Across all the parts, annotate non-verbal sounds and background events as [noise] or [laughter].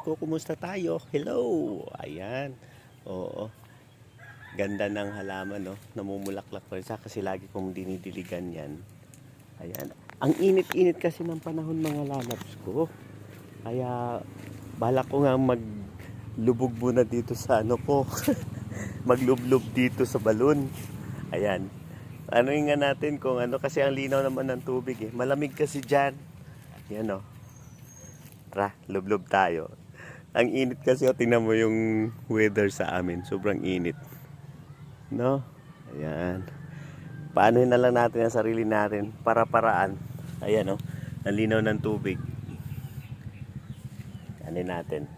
ko, kumusta tayo? Hello! Ayan. Oo. Ganda ng halaman, no? Namumulaklak pa rin sa kasi lagi kong dinidiligan yan. Ayan. Ang init-init kasi ng panahon mga lalabs ko. Kaya, balak ko nga maglubog muna dito sa ano ko. [laughs] Maglublob dito sa balon. Ayan. Ano nga natin kung ano, kasi ang linaw naman ng tubig eh. Malamig kasi dyan. Yan o. Tara, lublob tayo. Ang init kasi, o, tingnan mo yung weather sa amin. Sobrang init. No? Ayan. Paano na lang natin ang sarili natin para paraan. Ayan o. Ang linaw ng tubig. Ano natin.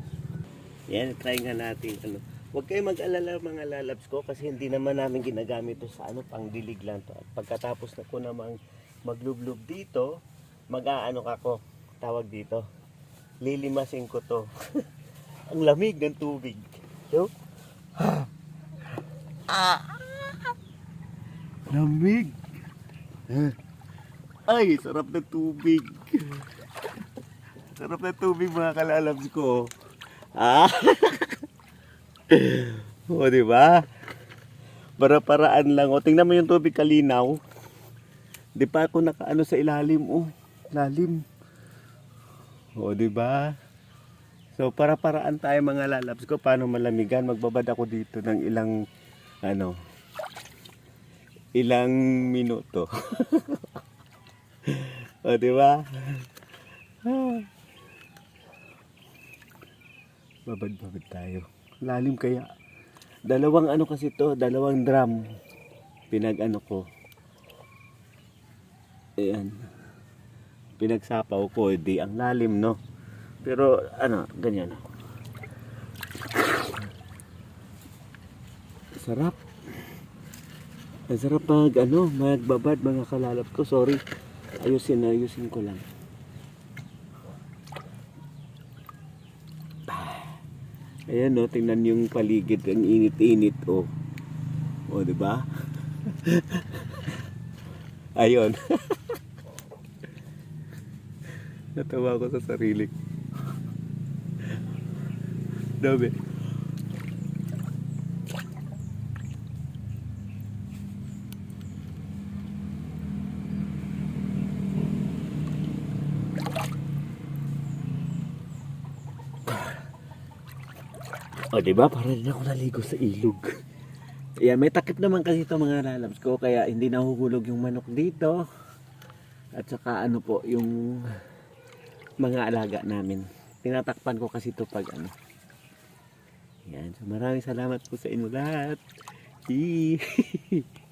Yan, try nga natin. Ano. Huwag kayo mag-alala mga lalabs ko kasi hindi naman namin ginagamit to sa ano, pang dilig lang to. At pagkatapos na ko namang maglublob dito, mag-aano ka ko, tawag dito. Lilimasin ko to. [laughs] Ang lamig ng tubig. So, lamig. Ay, sarap na tubig. Sarap na tubig mga kalalabs ko. Ah. [laughs] o, di ba? Para-paraan lang. O, tingnan mo yung tubig kalinaw. Di pa ako nakaano sa ilalim. Oh, lalim. O, di ba? So, para-paraan tayo mga lalabs ko. Paano malamigan? Magbabad ako dito ng ilang, ano, ilang minuto. [laughs] o, di ba? Babad-babad tayo. Lalim kaya. Dalawang ano kasi to, dalawang drum. Pinag ano ko. Ayan. Pinagsapaw ko, di ang lalim no. Pero ano, ganyan. Sarap. Ang sarap mag ano, magbabad mga kalalap ko. Sorry. Ayusin, ayusin ko lang. Ayan no, tingnan yung paligid, ang init-init oh. Oh, di ba? [laughs] Ayun. [laughs] Natawa ko sa sarili ko. Dami. O, di ba? Para din ako naligo sa ilog. Ayan, may takip naman kasi ito mga lalabs ko, kaya hindi nahuhulog yung manok dito. At saka ano po, yung mga alaga namin. Tinatakpan ko kasi ito pag ano. Ayan, so maraming salamat po sa inyo lahat. Yee! [laughs]